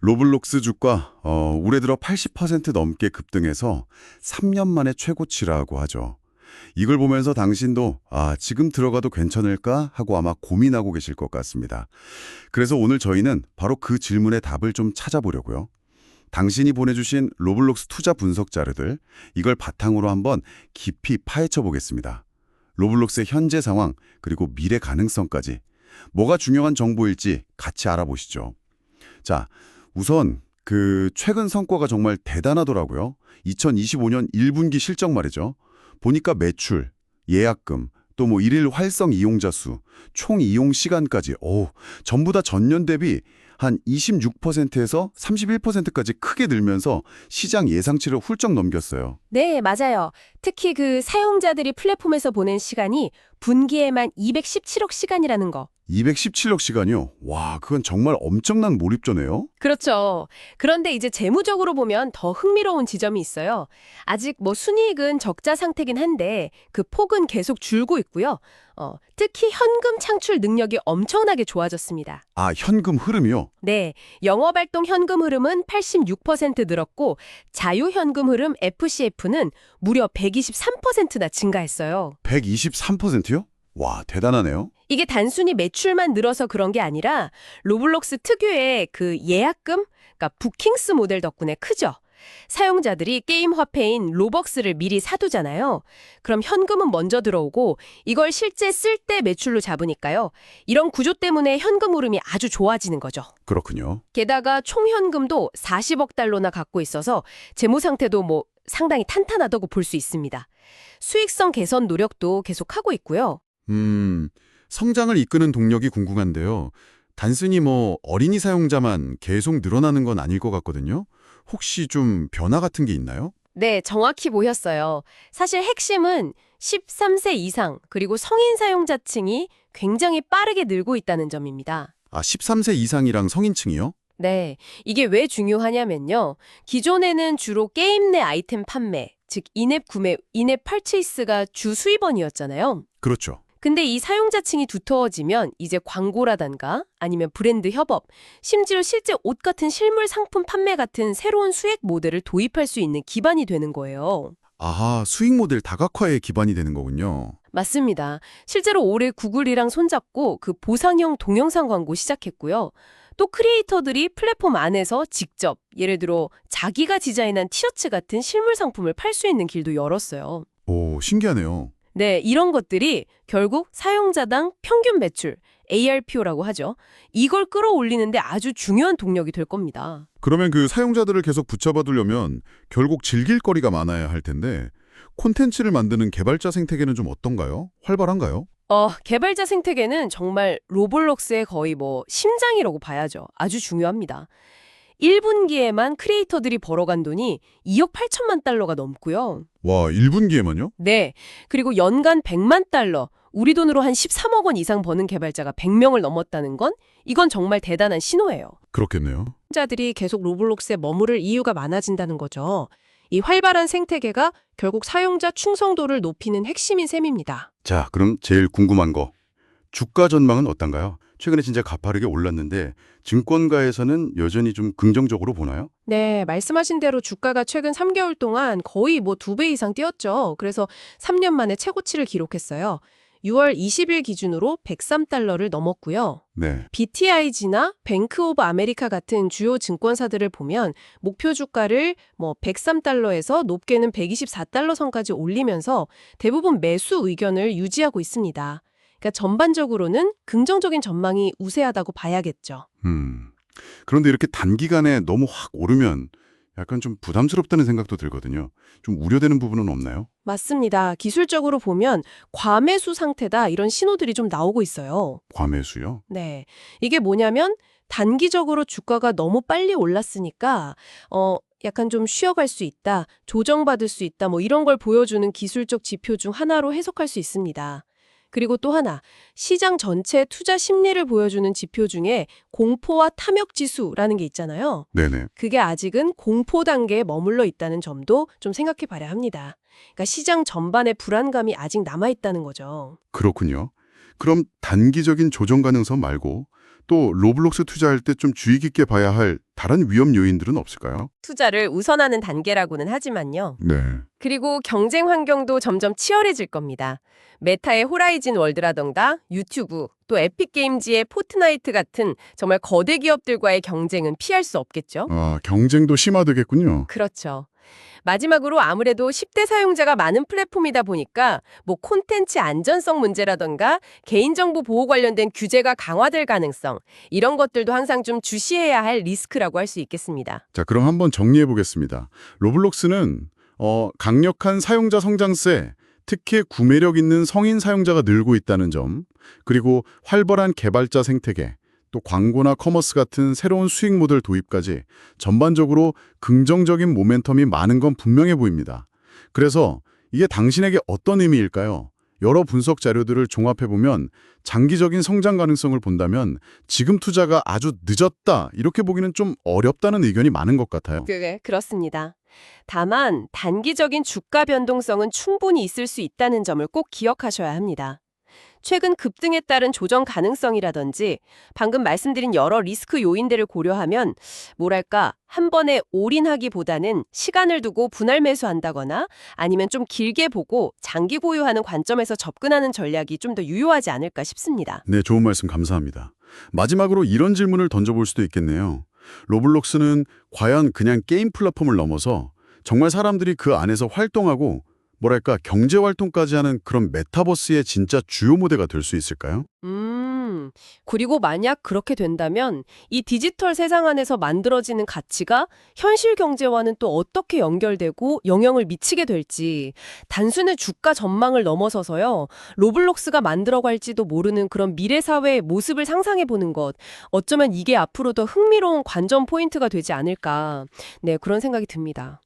로블록스 주가 어, 올해 들어 80% 넘게 급등해서 3년 만에 최고치라고 하죠. 이걸 보면서 당신도 아, 지금 들어가도 괜찮을까 하고 아마 고민하고 계실 것 같습니다. 그래서 오늘 저희는 바로 그 질문의 답을 좀 찾아보려고요. 당신이 보내주신 로블록스 투자 분석 자료들 이걸 바탕으로 한번 깊이 파헤쳐 보겠습니다. 로블록스의 현재 상황 그리고 미래 가능성까지 뭐가 중요한 정보일지 같이 알아보시죠. 자, 우선 그 최근 성과가 정말 대단하더라고요. 2025년 1분기 실적 말이죠. 보니까 매출, 예약금, 또 뭐 일일 활성 이용자 수, 총 이용 시간까지 오, 전부 다 전년 대비 한 26%에서 31%까지 크게 늘면서 시장 예상치를 훌쩍 넘겼어요. 네, 맞아요. 특히 그 사용자들이 플랫폼에서 보낸 시간이 분기에만 217억 시간이라는 거. 217억 시간이요? 와, 그건 정말 엄청난 몰입도네요. 그렇죠. 그런데 이제 재무적으로 보면 더 흥미로운 지점이 있어요. 아직 뭐 순이익은 적자 상태긴 한데 그 폭은 계속 줄고 있고요. 어, 특히 현금 창출 능력이 엄청나게 좋아졌습니다. 아, 현금 흐름이요? 네, 영업활동 현금 흐름은 86% 늘었고 자유현금 흐름 FCF는 무려 123%나 증가했어요. 123%요? 와, 대단하네요. 이게 단순히 매출만 늘어서 그런 게 아니라 로블록스 특유의 그 예약금, 그러니까 부킹스 모델 덕분에 크죠. 사용자들이 게임 화폐인 로벅스를 미리 사두잖아요. 그럼 현금은 먼저 들어오고 이걸 실제 쓸 때 매출로 잡으니까요. 이런 구조 때문에 현금 흐름이 아주 좋아지는 거죠. 그렇군요. 게다가 총 현금도 40억 달러나 갖고 있어서 재무 상태도 뭐 상당히 탄탄하다고 볼 수 있습니다. 수익성 개선 노력도 계속하고 있고요. 음, 성장을 이끄는 동력이 궁금한데요. 단순히 뭐 어린이 사용자만 계속 늘어나는 건 아닐 것 같거든요. 혹시 좀 변화 같은 게 있나요? 네, 정확히 보셨어요. 사실 핵심은 13세 이상 그리고 성인 사용자층이 굉장히 빠르게 늘고 있다는 점입니다. 아, 13세 이상이랑 성인층이요? 네, 이게 왜 중요하냐면요. 기존에는 주로 게임 내 아이템 판매, 즉 인앱 구매, 인앱 퍼체이스가 주 수입원이었잖아요. 그렇죠. 근데 이 사용자층이 두터워지면 이제 광고라던가 아니면 브랜드 협업, 심지어 실제 옷 같은 실물 상품 판매 같은 새로운 수익 모델을 도입할 수 있는 기반이 되는 거예요. 아하, 수익 모델 다각화에 기반이 되는 거군요. 맞습니다. 실제로 올해 구글이랑 손잡고 그 보상형 동영상 광고 시작했고요. 또 크리에이터들이 플랫폼 안에서 직접 예를 들어 자기가 디자인한 티셔츠 같은 실물 상품을 팔 수 있는 길도 열었어요. 오, 신기하네요. 네, 이런 것들이 결국 사용자당 평균 매출, ARPO라고 하죠. 이걸 끌어올리는데 아주 중요한 동력이 될 겁니다. 그러면 그 사용자들을 계속 붙잡아 두려면 결국 즐길 거리가 많아야 할 텐데 콘텐츠를 만드는 개발자 생태계는 좀 어떤가요? 활발한가요? 어, 개발자 생태계는 정말 로블록스의 거의 뭐 심장이라고 봐야죠. 아주 중요합니다. 1분기에만 크리에이터들이 벌어간 돈이 2억 8천만 달러가 넘고요. 와, 1분기에만요? 네. 그리고 연간 100만 달러, 우리 돈으로 한 13억 원 이상 버는 개발자가 100명을 넘었다는 건 이건 정말 대단한 신호예요. 그렇겠네요. 사용자들이 계속 로블록스에 머무를 이유가 많아진다는 거죠. 이 활발한 생태계가 결국 사용자 충성도를 높이는 핵심인 셈입니다. 자, 그럼 제일 궁금한 거. 주가 전망은 어떤가요? 최근에 진짜 가파르게 올랐는데 증권가에서는 여전히 좀 긍정적으로 보나요? 네, 말씀하신 대로 주가가 최근 3개월 동안 거의 뭐 두 배 이상 뛰었죠. 그래서 3년 만에 최고치를 기록했어요. 6월 20일 기준으로 103달러를 넘었고요. 네. BTIG나 뱅크 오브 아메리카 같은 주요 증권사들을 보면 목표 주가를 뭐 103달러에서 높게는 124달러 선까지 올리면서 대부분 매수 의견을 유지하고 있습니다. 그러니까 전반적으로는 긍정적인 전망이 우세하다고 봐야겠죠. 음. 그런데 이렇게 단기간에 너무 확 오르면 약간 좀 부담스럽다는 생각도 들거든요. 좀 우려되는 부분은 없나요? 맞습니다. 기술적으로 보면 과매수 상태다 이런 신호들이 좀 나오고 있어요. 과매수요? 네. 이게 뭐냐면 단기적으로 주가가 너무 빨리 올랐으니까 어 약간 좀 쉬어갈 수 있다, 조정받을 수 있다 뭐 이런 걸 보여주는 기술적 지표 중 하나로 해석할 수 있습니다. 그리고 또 하나, 시장 전체 투자 심리를 보여주는 지표 중에 공포와 탐욕 지수라는 게 있잖아요. 네네. 그게 아직은 공포 단계에 머물러 있다는 점도 좀 생각해 봐야 합니다. 그러니까 시장 전반의 불안감이 아직 남아 있다는 거죠. 그렇군요. 그럼 단기적인 조정 가능성 말고 또 로블록스 투자할 때 좀 주의 깊게 봐야 할 다른 위험 요인들은 없을까요? 투자를 우선하는 단계라고는 하지만요. 네. 그리고 경쟁 환경도 점점 치열해질 겁니다. 메타의 호라이즌 월드라던가 유튜브, 또 에픽게임즈의 포트나이트 같은 정말 거대 기업들과의 경쟁은 피할 수 없겠죠. 아, 경쟁도 심화되겠군요. 그렇죠. 마지막으로 아무래도 10대 사용자가 많은 플랫폼이다 보니까 뭐 콘텐츠 안전성 문제라던가 개인정보 보호 관련된 규제가 강화될 가능성 이런 것들도 항상 좀 주시해야 할 리스크라고 할 수 있겠습니다. 자, 그럼 한번 정리해 보겠습니다. 로블록스는 어, 강력한 사용자 성장세, 특히 구매력 있는 성인 사용자가 늘고 있다는 점, 그리고 활발한 개발자 생태계, 또 광고나 커머스 같은 새로운 수익 모델 도입까지 전반적으로 긍정적인 모멘텀이 많은 건 분명해 보입니다. 그래서 이게 당신에게 어떤 의미일까요? 여러 분석 자료들을 종합해 보면 장기적인 성장 가능성을 본다면 지금 투자가 아주 늦었다 이렇게 보기는 좀 어렵다는 의견이 많은 것 같아요. 그, 그렇습니다. 다만 단기적인 주가 변동성은 충분히 있을 수 있다는 점을 꼭 기억하셔야 합니다. 최근 급등에 따른 조정 가능성이라든지 방금 말씀드린 여러 리스크 요인들을 고려하면 뭐랄까 한 번에 올인하기보다는 시간을 두고 분할 매수한다거나 아니면 좀 길게 보고 장기 보유하는 관점에서 접근하는 전략이 좀 더 유효하지 않을까 싶습니다. 네, 좋은 말씀 감사합니다. 마지막으로 이런 질문을 던져볼 수도 있겠네요. 로블록스는 과연 그냥 게임 플랫폼을 넘어서 정말 사람들이 그 안에서 활동하고 뭐랄까 경제 활동까지 하는 그런 메타버스의 진짜 주요 모델가 될 수 있을까요? 음, 그리고 만약 그렇게 된다면 이 디지털 세상 안에서 만들어지는 가치가 현실 경제와는 또 어떻게 연결되고 영향을 미치게 될지 단순히 주가 전망을 넘어서서요. 로블록스가 만들어갈지도 모르는 그런 미래 사회의 모습을 상상해 보는 것 어쩌면 이게 앞으로 더 흥미로운 관전 포인트가 되지 않을까. 네, 그런 생각이 듭니다.